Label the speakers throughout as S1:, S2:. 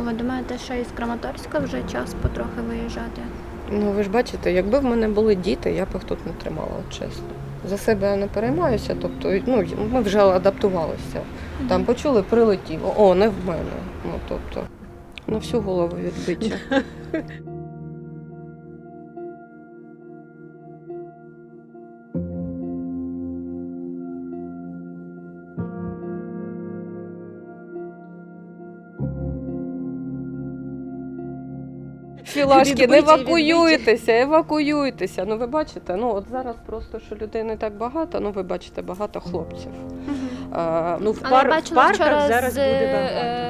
S1: Ви думаєте, що із Краматорська вже час потрохи виїжджати?
S2: Ну ви ж бачите, якби в мене були діти, я б їх тут не тримала, от чесно. За себе я не переймаюся, тобто ну, ми вже адаптувалися. Там почули, прилетіло. О, не в мене. Ну тобто на всю голову відбиті. Філашки, не евакуюйтеся, евакуюйтеся. Ну ви бачите, ну от зараз просто що людей не так багато, ну ви бачите, багато хлопців. А,
S3: Ну, в, пар... в парках зараз буде багато.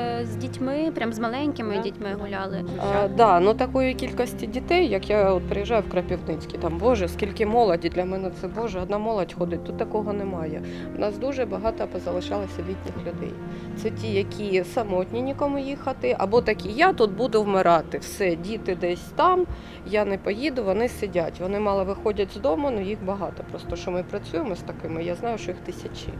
S1: Е, дітьми, прям з маленькими дітьми гуляли.
S2: А, да, ну такої кількості дітей, як я от приїжджаю в Крапівницький, там Боже, скільки молоді для мене це Боже, одна молодь ходить. Тут такого немає. У нас дуже багато позалишалося літніх людей. Це ті, які самотні нікому їхати, або такі, я тут буду вмирати. Все, діти десь там, я не поїду, вони сидять. Вони мало виходять з дому, але їх багато. Просто що ми працюємо з такими, я знаю, що їх тисячі.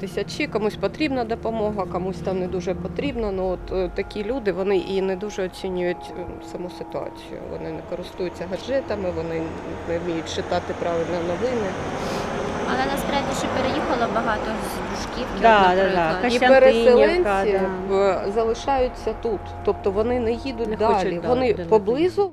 S2: Тисячі, комусь потрібна допомога, комусь там не дуже потрібно. Ну от е, такі люди вони і не дуже оцінюють е, саму ситуацію. Вони не користуються гаджетами, вони не вміють читати правильно новини.
S1: Але насправді ще переїхало багато з дружків
S3: Да, да, да.
S2: І переселенці
S3: да.
S2: е, залишаються тут, тобто вони не їдуть
S3: Не
S2: далі.
S3: хочуть,
S2: вони
S3: далі.
S2: поблизу